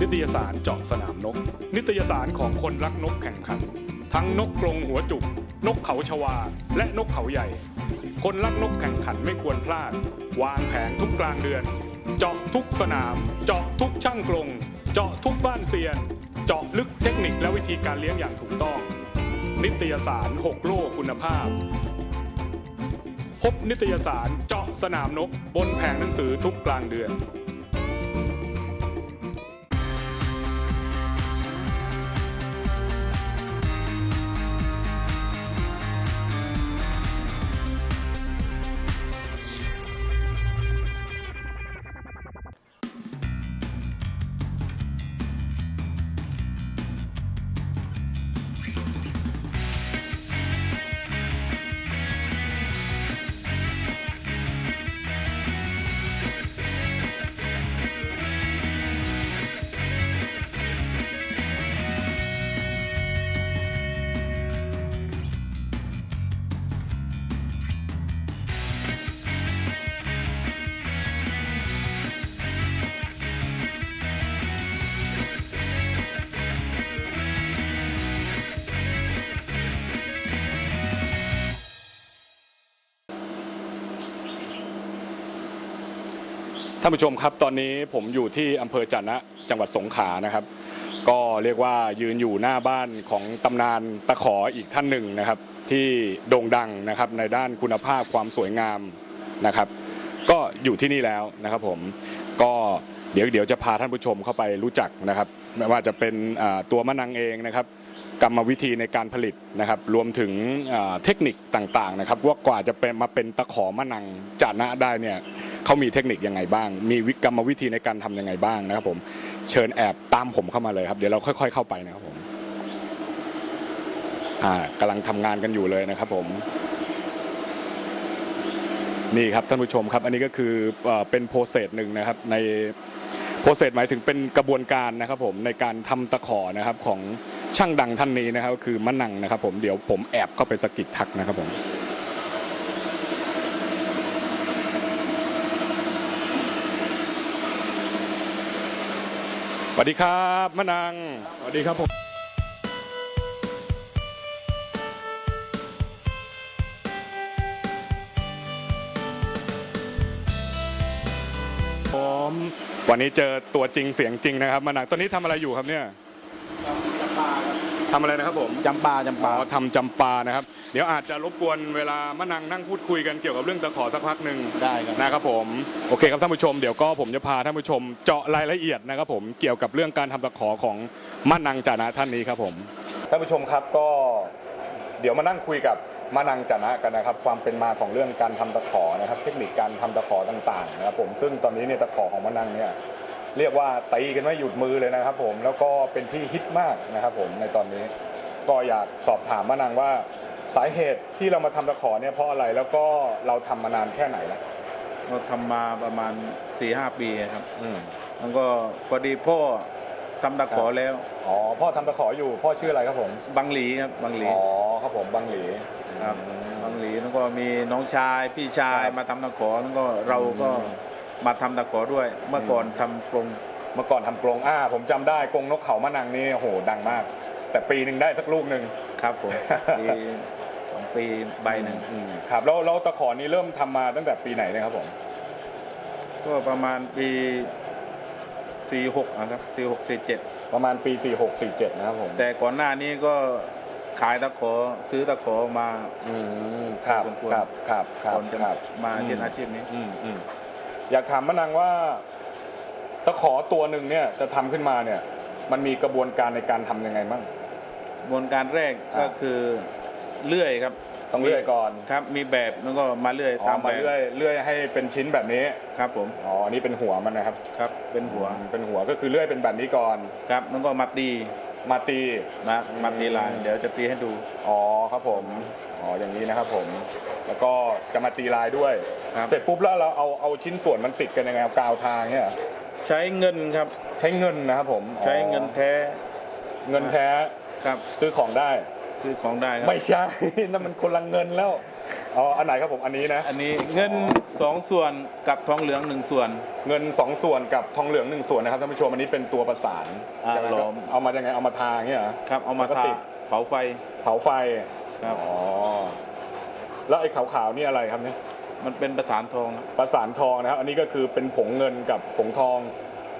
นิตยสารเจาะสนามนก นิตยสารของคนรักนกแข่งขัน ทั้งนกกรงหัวจุก นกเขาชวา และนกเขาใหญ่ คนรักนกแข่งขันไม่ควรพลาด วางแผนทุกกลางเดือน เจาะทุกสนาม เจาะทุกช่างกรงเจาะทุกบ้านเซียน เจาะลึกเทคนิคและวิธีการเลี้ยงอย่างถูกต้อง นิตยสาร 6 โลคุณภาพ พบนิตยสารเจาะสนามนก บนแผงหนังสือทุกกลางเดือน ท่านผู้ชมครับตอนนี้ผมอยู่ที่อำเภอจะนะจังหวัดสงขลานะครับ ก็เรียกว่ายืนอยู่หน้าบ้านของตำนานตะขออีกท่านหนึ่งนะครับ ที่โด่งดังนะครับในด้านคุณภาพความสวยงามนะครับ ก็อยู่ที่นี่แล้วนะครับผมก็เดี๋ยวเดี๋ยวจะพาท่านผู้ชมเข้าไปรู้จักนะครับไม่ว่าจะเป็นตัวมะนังเองนะครับ กรรมวิธีในการผลิตนะครับ รวมถึงเทคนิคต่างๆนะครับ ว่ากว่าจะเป็นมาเป็นตะขอมะนังจานะได้เนี่ย เขามีเทคนิคยังไงบ้าง มีวิกรรมวิธีในการทำยังไงบ้างนะครับผมเชิญแอบตามผมเข้ามาเลยครับ เดี๋ยวเราค่อย ๆ เข้าไปนะครับผมอ่ากำลังทำงานกันอยู่เลยนะครับผมนี่ครับท่านผู้ชมครับ อันนี้ก็คือเป็นโปรเซสหนึ่งนะครับในโปรเซสหมายถึงเป็นกระบวนการนะครับผมในการทำตะขอนะครับของช่างดังท่านนี้นะครับก็คือมะนังนะครับ ผมเดี๋ยวผมแอบเข้าไปสกิดทักนะครับผม สวัสดีครับมะนังสวัสดีครับผมผมวันนี้เจอตัวจริงเสียงจริงนะครับมานังตอนนี้ทำอะไรอยู่ครับเนี่ย ทำอะไรนะครับผมจำปาจำอ๋ปาอทำจำปานะครับ เดี๋ยวอาจจะรบกวนเวลามะนังนั่งพูดคุยกันเกี่ยวกับเรื่องตะขอสักพักหนึ่งได้ครับ นะครับผมโอเคครับท่านผู้ชมเดี๋ยวก็ผมจะพาท่านผู้ชมเจาะรายละเอียดนะครับผมเกี่ยวกับเรื่องการทำตะขอของมะนังจานะท่านนี้ครับผมท่านผู้ชมครับก็เดี๋ยวมานั่งคุยกับมะนังจานะกันนะครับ ความเป็นมาของเรื่องการทำตะขอนะครับ เทคนิคการทำตะขอต่างๆนะครับผมซึ่งตอนนี้เนี่ยตะขอของมะนังเนี่ย เรียกว่าตีกันไม่หยุดมือเลยนะครับผมแล้วก็เป็นที่ฮิตมากนะครับผมในตอนนี้ ก็อยากสอบถามมะนังว่าสาเหตุที่เรามาทำตะขอเนี่ยเพราะอะไรแล้วก็เราทำมานานแค่ไหนแล้วเราทำมาประมาณ4ี่หปีครับ อืมแล้วก็พอดีพ่อทำตะขอแล้ว อ๋อพ่อทำตะขออยู่พ่อชื่ออะไรครับผมบังหลีครับบังหลีอ๋อครับผมบังหลีครับบังหลีแล้วก็มีน้องชายพี่ชายครับมาทำตะขอแล้วก็เราก็อืม มาทำตะขอด้วย เมื่อก่อนทำกรงเมื่อก่อนทำกรงอ่าผมจำได้กรงนกเขามะนังนี่โอ้โหดังมาก แต่ปีหนึ่งได้สักลูกหนึ่ง ครับผม ปีสองปีใบหนึ่งอืมครับแล้วแล้วตะขอนี้เริ่มทำมาตั้งแต่ปีไหนเนะครับผม ก็ประมาณปีสี่หกนะครับสี่หกสี่เจ็ดประมาณปี 46 47 นะครับผมแต่ก่อนหน้านี้ก็ขายตะขอซื้อตะขอมา อืมครับสมควร ครับ ครับ ครับก่อนจะครับมาอืมเรียนอาชีพนี้ อืมอืม อยากถามมะนังว่าตะขอตัวหนึ่งเนี่ยจะทำขึ้นมาเนี่ย มันมีกระบวนการในการทำยังไงบ้างกระบวนการแรกอ่าก็คือเลื่อยครับต้องเลื่อยก่อนครับ มีแบบแล้วก็มาเลื่อยอ๋อตามมาแบบเลื่อยเลื่อยให้เป็นชิ้นแบบนี้ครับผมอ๋ออันนี้เป็นหัวมันนะครับครับ เป็นหัวเป็นหัวก็คือเลื่อยเป็นแบบนี้ก่อนครับแล้วก็มาตีมาตีนะมาตีลายอืมเดี๋ยวจะตีให้ดูอ๋อครับผม อ๋ออย่างนี้นะครับผม แล้วก็จะมาตีลายด้วย ครับ เสร็จปุ๊บแล้วเราเอาเอาชิ้นส่วนมันติดกันยังไงเอากาวทางเนี่ยเหรอใช้เงินครับ ใช้เงินนะครับผมอ๋อใช้เงินแท้เงินแท้ครับซื้อของได้ ซื้อของได้ครับ ไม่ใช่ นั่นมันคนละเงินแล้วอ๋ออันไหนครับผมอันนี้นะ อันนี้เงินสองส่วนกับทองเหลืองหนึ่งส่วน เงิน 2 ส่วนกับทองเหลือง 1 ส่วนนะครับท่านผู้ชมอันนี้เป็นตัวประสานอ่าใช่ไหมหลครัอบมเอามายังไงเอามาทาอย่างเงี้ยเหรอ ครับเอามาแล้วก็ทาติดเผาไฟ เผาไฟ ครับ อ๋อ แล้วไอ้ขาวๆนี่อะไรครับเนี่ยมันเป็นประสานทองครับประสานทองนะครับ อันนี้ก็คือเป็นผงเงินกับผงทอง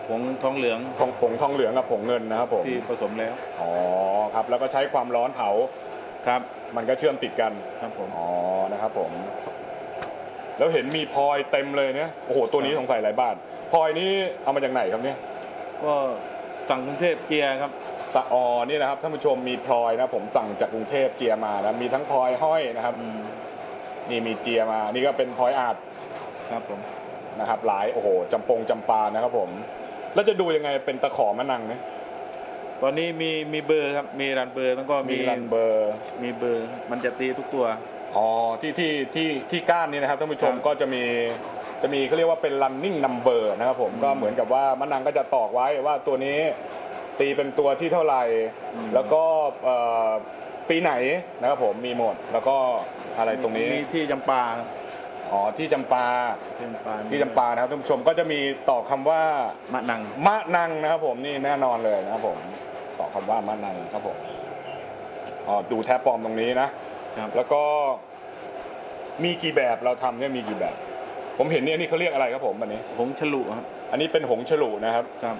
ผงทองเหลืองทองผงทองเหลืองกับผงเงินนะครับผม ที่ผสมแล้วอ๋อครับ แล้วก็ใช้ความร้อนเผา ครับ มันก็เชื่อมติดกัน ครับผม อ๋อ นะครับผม แล้วเห็นมีพลอยเต็มเลยเนี่ย โอ้โห ตัวนี้สงสัยหลายบาทพลอยนี้เอามาจากไหนครับเนี่ย ก็สั่งกรุงเทพเกียร์ครับ สะออนี่นะครับท่านผู้ชมมีพลอยนะผมสั่งจากกรุงเทพเจียมานะมีทั้งพลอยห้อยนะครับอืมนี่มีเจียมา นี่ก็เป็นพลอยอาดครับผมนะครับ หลายโอ้โหจำปงจำปานะครับผม แล้วจะดูยังไงเป็นตะขอมะนังเนี่ยตอนนี้มีมีเบอร์ครับมีรันเบอร์แล้วก็มีมีรันเบอร์มีเบอร์ มันจะตีทุกตัว อ๋อที่ที่ที่ที่ก้านนี่นะครับท่านผู้ชมครับ ก็จะมีจะมีเขาเรียกว่าเป็น running number นะครับผมก็เหมือนกับว่ามะนังก็จะตอกไว้ว่าตัวนี้ ตีเป็นตัวที่เท่าไหร่ แล้วก็เอ่อปีไหนนะครับผมมีหมด แล้วก็อะไรตรงนี้ มีที่จำปาครับอ๋อที่จำปา ที่จำปาที่จำปานะครับท่านผู้ชมก็จะมีตอกคำว่ามะนัง มะนังนะครับผมนี่แน่นอนเลยนะครับผมตอกคำว่ามะนังครับผมอ๋อดูแทบปลอมตรงนี้นะครับ แล้วก็มีกี่แบบเราทำเนี่ยมีกี่แบบ ผมเห็นเนี่ยนี่เขาเรียกอะไรครับผมอันนี้ ผงฉลุครับอันนี้เป็นหงส์ฉลุนะครับ ครับ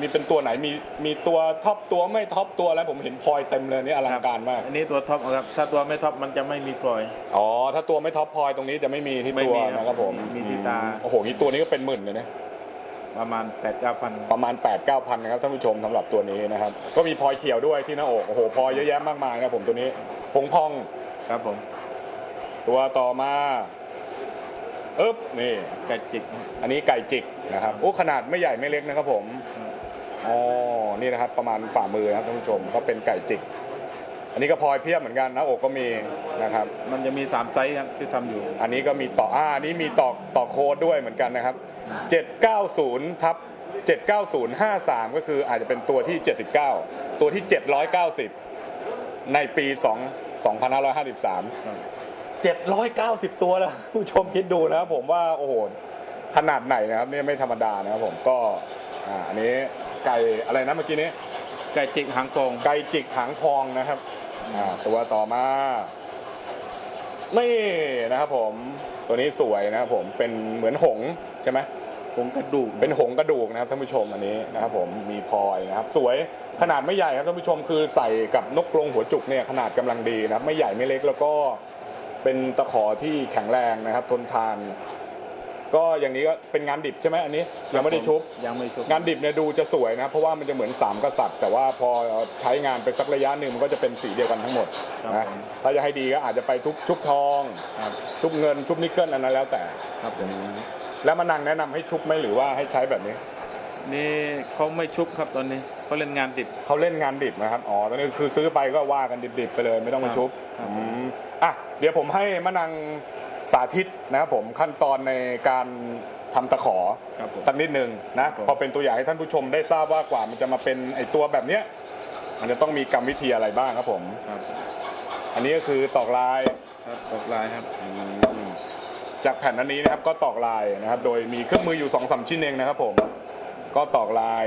นี่เป็นตัวไหนมีมีตัวท็อปตัวไม่ท็อปตัวแล้วผมเห็นพลอยเต็มเลยนี่อลังการมาก อันนี้ตัวท็อปครับถ้าตัวไม่ท็อปมันจะไม่มีพลอย อ๋อถ้าตัวไม่ท็อปพลอยตรงนี้จะไม่มีที่ไม่ตัวมีครับนะครับผมมีที่ตา โอ้โหนี่ตัวนี้ก็เป็นหมื่นเลยนะ ประมาณ8ปดเก้าพันประมาณ8ปดเก้าพันนะครับท่านผู้ชมสำหรับตัวนี้นะครับ ก็มีพลอยเขียวด้วยที่หน้าอกโอ้โหพลอยเยอะแยะมากมายนะครับผมตัวนี้พงพองครับผมตัวต่อมาเอ๊บนี่ ไก่จิกอันนี้ไก่จิกนะครับโอ้ขนาดไม่ใหญ่ไม่เล็กนะครับผมอ๋ อนี่นะครับประมาณฝ่ามือนะครับท่านผู้ชมก็เป็นไก่จิก อันนี้ก็พลอยเพียบเหมือนกันหนะอกก็มีนะครับ มันจะมีสามไซส์ครับที่ทำอยู่ อันนี้ก็มีต่ออ่าอันนี้มีต่อต่อโค้ดด้วยเหมือนกันนะครับ 790ทับ79053 ก็คืออาจจะเป็นตัวที่ 79 ตัวที่ 790 ในปี 2 2553ครับ790 ตัวแล้วผู้ชมคิดดูนะครับผมว่า โอ้โห ขนาดไหนนะครับเนี่ยไม่ธรรมดานะครับผมก็อ่าอันนี้ ไก่อะไรนะเมื่อกี้นี้ ไก่จิกหางโกงไก่จิกหางทองนะครับอ่าตัวต่อมา นี่นะครับผม ตัวนี้สวยนะครับผม เป็นเหมือนหงส์ใช่ไหมผงกระดูกเป็นหงส์กระดูกนะครับท่านผู้ชมอันนี้นะครับผมมีพลอยนะครับ สวยขนาดไม่ใหญ่ครับท่านผู้ชมคือใส่กับนกกรงหัวจุกเนี่ยขนาดกำลังดีนะครับ ไม่ใหญ่ไม่เล็กแล้วก็เป็นตะขอที่แข็งแรงนะครับ ทนทาน ก็อย่างนี้ก็เป็นงานดิบใช่ไหมอันนี้ยังไม่ได้ชุบ ยังไม่ชุบงานดิบเนี่ยดูจะสวยนะเพราะว่ามันจะเหมือนสามกษัตริย์ แต่ว่าพอใช้งานไปสักระยะหนึ่งมันก็จะเป็นสีเดียวกันทั้งหมดครับนะผมถ้าจะให้ดีก็อาจจะไปทุบชุบทองครับชุบเงินชุบนิกเกิลอันนั้นแล้วแต่ครับผมแล้วมานังแนะนำให้ชุบไหมหรือว่าให้ใช้แบบนี้ นี่เขาไม่ชุบครับตอนนี้เขาเล่นงานดิบเขาเล่นงานดิบนะครับอ๋อตอนนี้คือซื้อไปก็ว่ากันดิบๆไปเลย ไม่ต้องมาชุบครับอืมอะเดี๋ยวผมให้มะนัง สาธิตนะครับผมขั้นตอนในการทำตะขอครับผมสักนิดหนึ่งนะครับผมพอเป็นตัวอย่างให้ท่านผู้ชมได้ทราบว่ากว่ามันจะมาเป็นไอตัวแบบเนี้ยมันจะต้องมีกรรมวิธีอะไรบ้างครับผม ครับอันนี้ก็คือตอกลายครับตกลายครับอืมจากแผ่นอันนี้นะครับก็ตอกลายนะครับ โดยมีเครื่องมืออยู่สองสามชิ้นเองนะครับผมก็ตอกลาย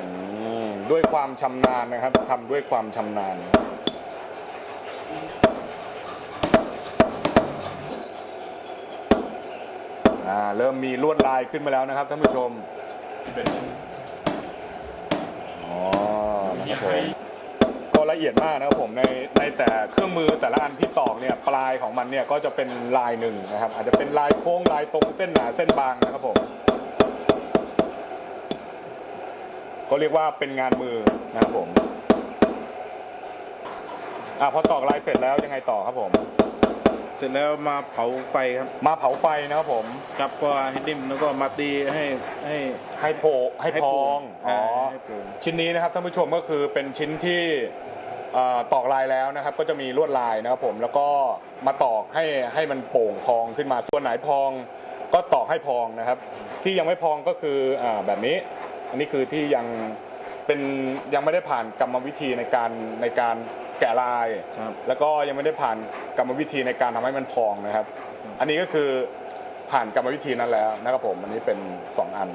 อืมด้วยความชำนาญนะครับทำด้วยความชำนาญอ่า เริ่มมีลวดลายขึ้นมาแล้วนะครับท่านผู้ชมอ๋อนะครับผมก็ละเอียดมากนะครับผมในในแต่เครื่องมือแต่ละอันที่ตอกเนี่ยปลายของมันเนี่ยก็จะเป็นลายหนึ่งนะครับ อาจจะเป็นลายโค้งลายตรงเส้นหนาเส้นบางนะครับผมก็เรียกว่าเป็นงานมือนะครับผม อ่าพอตอกลายเสร็จแล้วยังไงต่อครับผม เสร็จแล้วมาเผาไฟครับมาเผาไฟนะครับผม ครับก็ให้นิ่มแล้วก็มาตีให้ให้ ให้โผให้พองอ๋อให้โป่งชิ้นนี้นะครับท่านผู้ชมก็คือเป็นชิ้นที่เอ่อตอกลายแล้วนะครับ ก็จะมีลวดลายนะครับผมแล้วก็มาตอกให้ให้มันโป่งพองขึ้นมาส่วนไหนพอง ก็ตอกให้พองนะครับ ที่ยังไม่พองก็คืออ่าแบบนี้ อันนี้คือที่ยังเป็นยังไม่ได้ผ่านกรรมวิธีในการในการ แกะลาย ครับ แล้วก็ยังไม่ได้ผ่านกรรมวิธีในการทำให้มันพองนะครับ อันนี้ก็คือผ่านกรรมวิธีนั้นแล้วนะครับผม อันนี้เป็น 2 อัน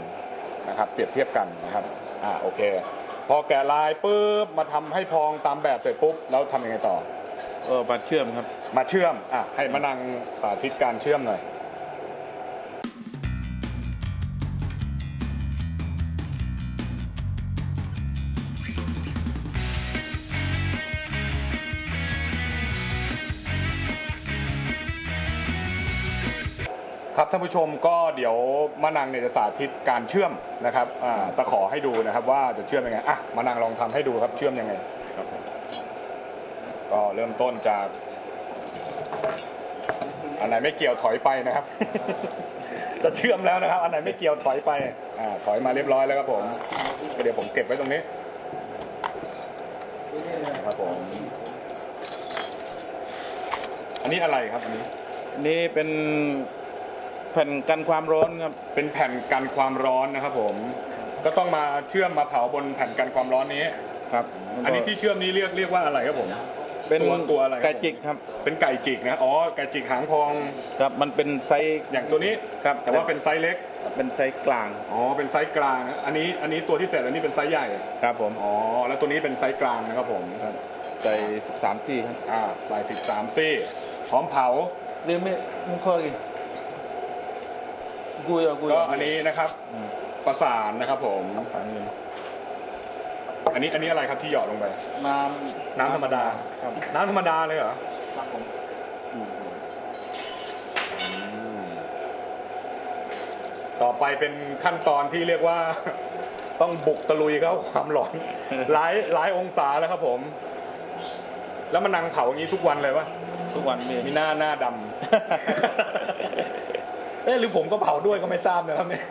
นะครับ เปรียบเทียบกันนะครับอ่าโอเค พอแกะลายปุ๊บมาทำให้พองตามแบบเสร็จปุ๊บแล้วทำยังไงต่อก็ปัดเชื่อมครับ มาเชื่อมอะให้มานังสาธิตการเชื่อมหน่อย ท่านผู้ชมก็เดี๋ยวมานังเนี่ยจะสาธิตการเชื่อมนะครับอ่าตะขอให้ดูนะครับว่าจะเชื่อมยังไงอะมานังลองทำให้ดูครับเชื่อมยังไงครับผมก็เริ่มต้นจากอันไหนไม่เกี่ยวถอยไปนะครับ จะเชื่อมแล้วนะครับ อันไหนไม่เกี่ยวถอยไปอ่าถอยมาเรียบร้อยแล้วครับผมก็เดี๋ยวผมเก็บไว้ตรงนี้ครับผมอันนี้อะไรครับอันนี้ นี่เป็น แผ่นกันความร้อนครับ เป็นแผ่นกันความร้อนนะครับผม ก็ต้องมาเชื่อมมาเผาบนแผ่นกันความร้อนนี้ ครับอันนี้ที่เชื่อมนี้เรียกเรียกว่าอะไรครับผม เป็นตัวตัวอะไรครับไก่จิกครับ เป็นไก่จิกนะ อ๋อ ไก่จิกหางพอง ครับ มันเป็นไซส์อย่างตัวนี้ครับ แต่ว่าเป็นไซส์เล็ก เป็นไซส์กลาง อ๋อ เป็นไซส์กลางนะอันนี้ อันนี้ตัวที่เสร็จแล้วนี่เป็นไซส์ใหญ่ ครับผม อ๋อ แล้วตัวนี้เป็นไซส์กลางนะครับผมครับใส่สามสี่ครับ อ่า ใส่สิบสามซี่ พร้อมเผาเรียกไม่ไม่ค่อย กุยอะกุยก็อันนี้นะครับอืมประสานนะครับผม สามเลยอันนี้อันนี้อะไรครับที่หยอดลงไป น้น้ำธรรมดา ครับน้ำธรรมดาเลยเหรอครับผมต่อไปเป็นขั้นตอนที่เรียกว่า ต้องบุกตะลุยเข้าความร้อน หลายหลายองศาแล้วครับผม แล้วมันนังเผาอย่างนี้ทุกวันเลยวะทุกวันมีมีหน้าหน้าดำ เอ๊ะหรือผมก็เผาด้วยก็ไม่ทราบนะครับเนี่ย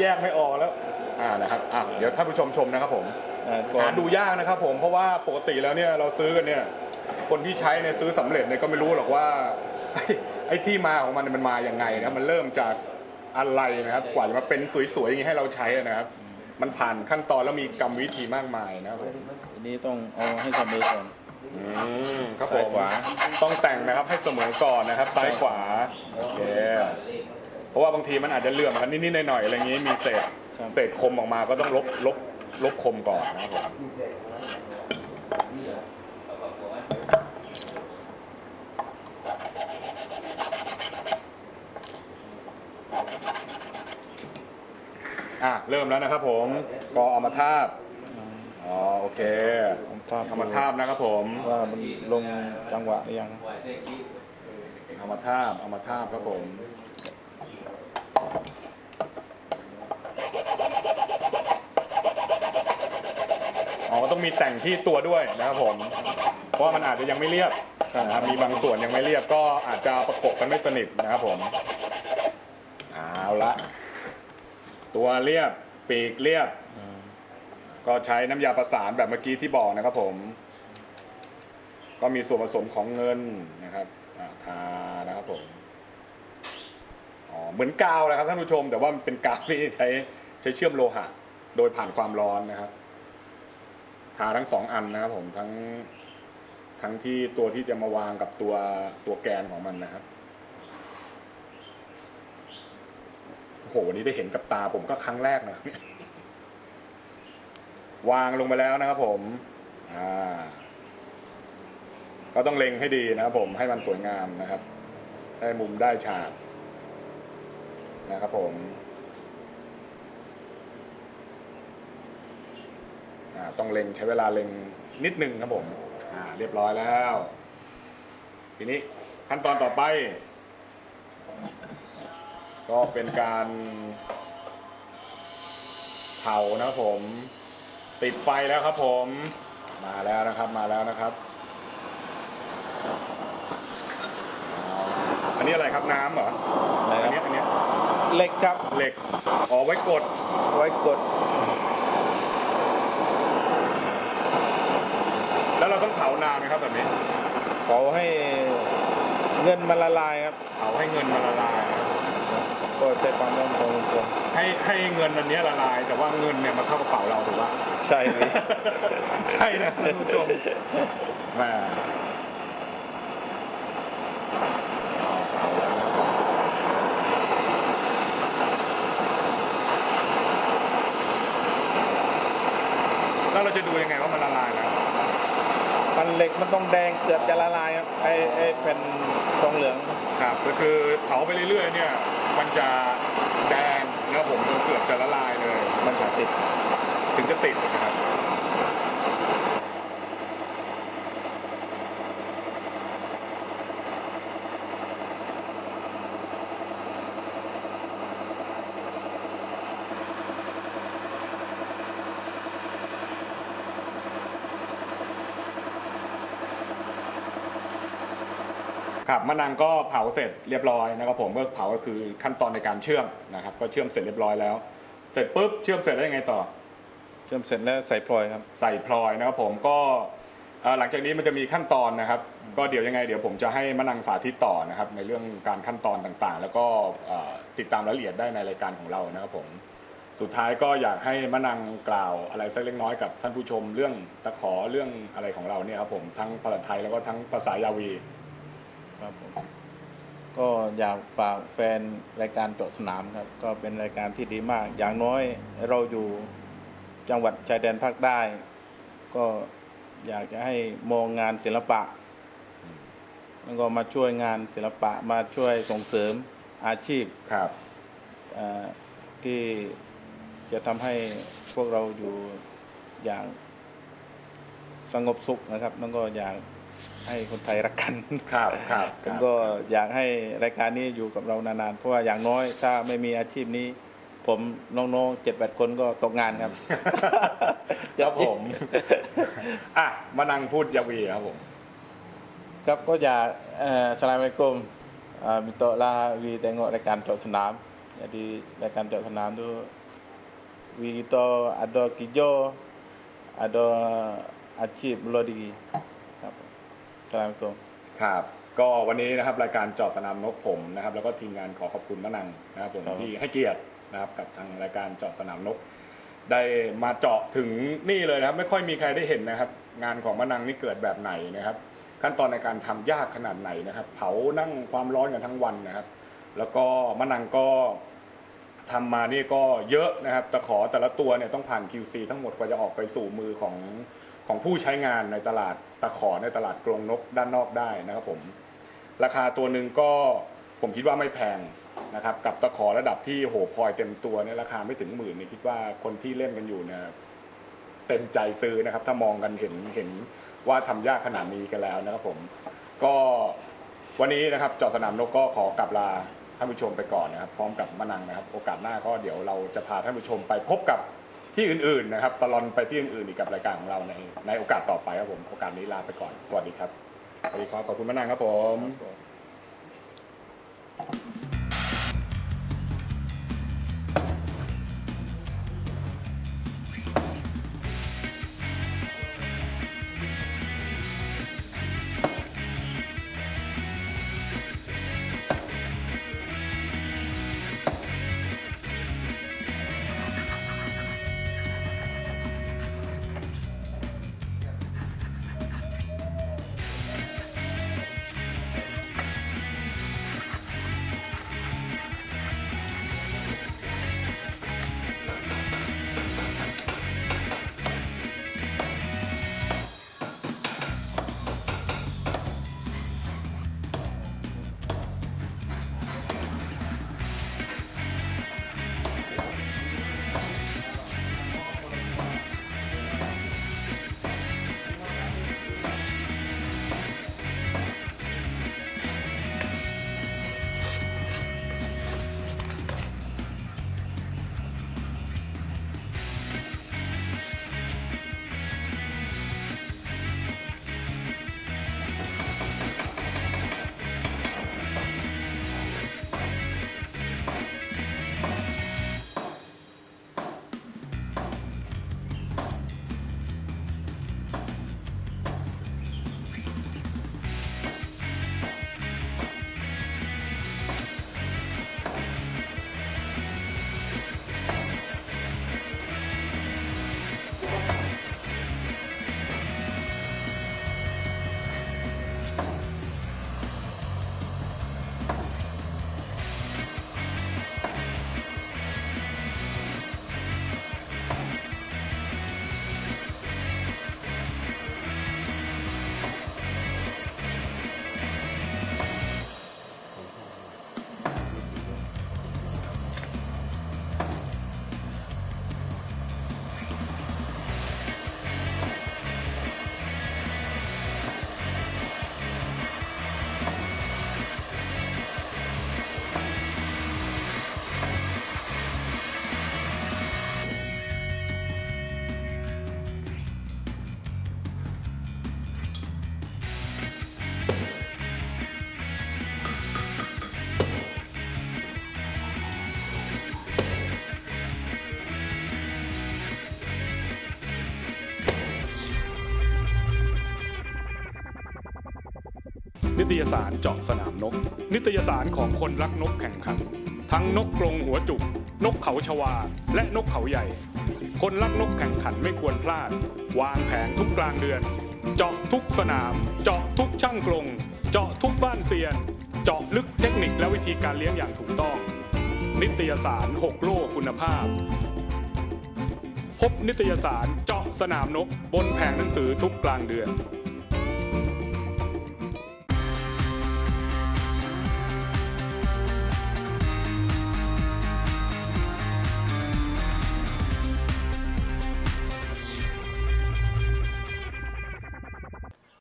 แยกไม่ออกแล้วอ่านะครับอะเดี๋ยวท่านผู้ชมชมนะครับผมอ่าก่อนหาดูยากนะครับผมเพราะว่าปกติแล้วเนี่ยเราซื้อกันเนี่ย คนที่ใช้เนี่ยซื้อสำเร็จเนี่ยก็ไม่รู้หรอกว่า ไอ้ไอ้ที่มาของมันมันมาอย่างไงนะมันเริ่มจากอะไรนะครับกว่าจะมาเป็นสวยๆอย่างนี้ให้เราใช้นะครับ มันผ่านขั้นตอนแล้วมีกรรมวิธีมากมายนะครับผม อันนี้ต้องเอาให้เสมอก่อน อืมครับผซ้ายมขวา ต้องแต่งนะครับให้เสมอก่อนนะครับซ้ายขวาโอเคเพราะว่าบางทีมันอาจจะเลื่อมกันนิดๆหน่อยๆอะไรอย่างนี้มีเศษครับ เศษคมออกมาก็ต้องลบลบลบคมก่อนนะครับผมอะเริ่มแล้วนะครับผมก็เอามาทาบ อ๋อโอเคผมทาบเอามาทาบนะครับผมว่ามันลงจังหวะหรือยังเอามาทาบเอามาทาบครับผมอ๋อต้องมีแต่งที่ตัวด้วยนะครับผม เพราะว่ามันอาจจะยังไม่เรียบนะครับมีบางส่วนยังไม่เรียบก็อาจจะประกบกันไม่สนิทนะครับผมเอาละตัวเรียบปีกเรียบ ก็ใช้น้ำยาประสานแบบเมื่อกี้ที่บอกนะครับผม ก็มีส่วนผสมของเงินนะครับทานะครับผมอ๋อเหมือนกาวแหละครับท่านผู้ชม แต่ว่ามันเป็นกาวที่ใช้ใช้เชื่อมโลหะ โดยผ่านความร้อนนะครับ ทาทั้งสองอันนะครับผมทั้งทั้งที่ตัวที่จะมาวางกับตัวตัวแกนของมันนะครับโหวันนี้ได้เห็นกับตาผมก็ครั้งแรกนะ วางลงไปแล้วนะครับผมอ่าก็ต้องเล็งให้ดีนะครับผมให้มันสวยงามนะครับ ได้มุมได้ฉากนะครับผมอ่าต้องเล็งใช้เวลาเล็งนิดนึงครับผมอ่าเรียบร้อยแล้ว ทีนี้ขั้นตอนต่อไป ก็เป็นการเผานะครับผม ติดไฟแล้วครับผม มาแล้วนะครับมาแล้วนะครับ อันนี้อะไรครับน้ำเหรออะไรอันคนี้รับอันนี้เหล็กครับ เหล็กอ๋อไว้กดไว้กด แล้วเราต้องเผานานไหมครับแบบนี้เขาให้เงินมันละลายครับ เผาให้เงินมันละลายนะครับ ก็ใช้ความร้อนพอสมควรให้ให้เงินอันเนี้ยละลาย แต่ว่าเงินเนี่ยมาเข้ากระเป๋าเราถูกป่ะ ใช่พี่ใช่นะท่านผู้ชมแหม่แล้วเราจะดูยังไงว่ามันละลายแล้ว มันเหล็กมันต้องแดงเกือบจะละลายครับไอไอแผ่นทองเหลืองครับก็คือเผาไปเรื่อยๆเนี่ย มันจะแดงนะครับผมจนเกือบจะละลายเลยมันจะติด ถึงจะติดนะครับ ครับมะนังก็เผาเสร็จเรียบร้อยนะครับผมก็เผาก็คือขั้นตอนในการเชื่อมนะครับก็เชื่อมเสร็จเรียบร้อยแล้ว เสร็จปุ๊บเชื่อมเสร็จแล้วยังไงต่อ เชื่อมเสร็จแล้วใส่พลอยครับ ใส่พลอยนะครับผมก็เอ่อหลังจากนี้มันจะมีขั้นตอนนะครับ ก็เดี๋ยวยังไงเดี๋ยวผมจะให้มะนังสาธิตต่อนะครับ ในเรื่องการขั้นตอนต่างๆ แล้วก็เอ่อติดตามรายละเอียดได้ในรายการของเรานะครับผมสุดท้ายก็อยากให้มะนังกล่าวอะไรสักเล็กน้อยกับท่านผู้ชมเรื่องตะขอเรื่องอะไรของเราเนี่ยครับผมทั้งภาษาไทยแล้วก็ทั้งภาษายาวี ครับผมก็อยากฝากแฟนรายการเจาะสนามครับ ก็เป็นรายการที่ดีมาก อย่างน้อยเราอยู่จังหวัดชายแดนภาคใต้ ก็อยากจะให้มองงานศิลปะ แล้วก็มาช่วยงานศิลปะมาช่วยส่งเสริมอาชีพครับเอ่อที่จะทำให้พวกเราอยู่อย่างสงบสุขนะครับ แล้วก็อยาก ให้คนไทยรักกันครับครับผมก็อยากให้รายการนี้อยู่กับเรานานๆ เพราะว่าอย่างน้อยถ้าไม่มีอาชีพนี้ ผมน้องๆเจ็ดแปดคนก็ตกงานครับครับผมอะมานังพูดยาวีครับผมครับก็อยาก eh, Assalamualaikum uh, minta lah we tengok rekan Cok Senam jadi rekan Cok Senam tu we kita ada kerja ada achieve mula diri ครับ Assalamualaikum ครับ ก็วันนี้นะครับรายการเจาะสนามนกผมนะครับ แล้วก็ทีมงานขอขอบคุณมะนังนะครับผมครับ ที่ให้เกียรตินะครับกับทางรายการเจาะสนามนก ได้มาเจาะถึงนี่เลยนะครับ ไม่ค่อยมีใครได้เห็นนะครับ งานของมะนังนี่เกิดแบบไหนนะครับ ขั้นตอนในการทำยากขนาดไหนนะครับ เผานั่งความร้อนกันทั้งวันนะครับ แล้วก็มะนังก็ ทำมานี่ก็เยอะนะครับตะขอแต่ละตัวเนี่ยต้องผ่าน QC ทั้งหมดกว่าจะออกไปสู่มือของของผู้ใช้งานในตลาดตะขอในตลาดกรงนกด้านนอกได้นะครับผมราคาตัวหนึ่งก็ผมคิดว่าไม่แพงนะครับกับตะขอระดับที่โหพลอยเต็มตัวเนี่ยราคาไม่ถึงหมื่นนี่คิดว่าคนที่เล่นกันอยู่เนี่ยเต็มใจซื้อนะครับ ถ้ามองกันเห็นเห็นว่าทำยากขนาดนี้กันแล้วนะครับผมก็วันนี้นะครับเจาะสนามนกก็ขอกลับลา ท่านผู้ชมไปก่อนนะครับ พร้อมกับมะนังนะครับ โอกาสหน้าก็เดี๋ยวเราจะพาท่านผู้ชมไปพบกับที่อื่นๆนะครับ ตลอนไปที่อื่นๆอีกกับรายการของเราในในโอกาสต่อไปครับผม โอกาสนี้ลาไปก่อน สวัสดีครับ สวัสดีครับ ขอบคุณมะนังครับผม นิตยสารเจาะสนามนก นิตยสารของคนรักนกแข่งขัน ทั้งนกกรงหัวจุก นกเขาชวา และนกเขาใหญ่ คนรักนกแข่งขันไม่ควรพลาด วางแผนทุกกลางเดือน เจาะทุกสนาม เจาะทุกช่างกรงเจาะทุกบ้านเซียน เจาะลึกเทคนิคและวิธีการเลี้ยงอย่างถูกต้อง นิตยสาร 6 โลคุณภาพ พบนิตยสารเจาะสนามนกบนแผงหนังสือทุกกลางเดือน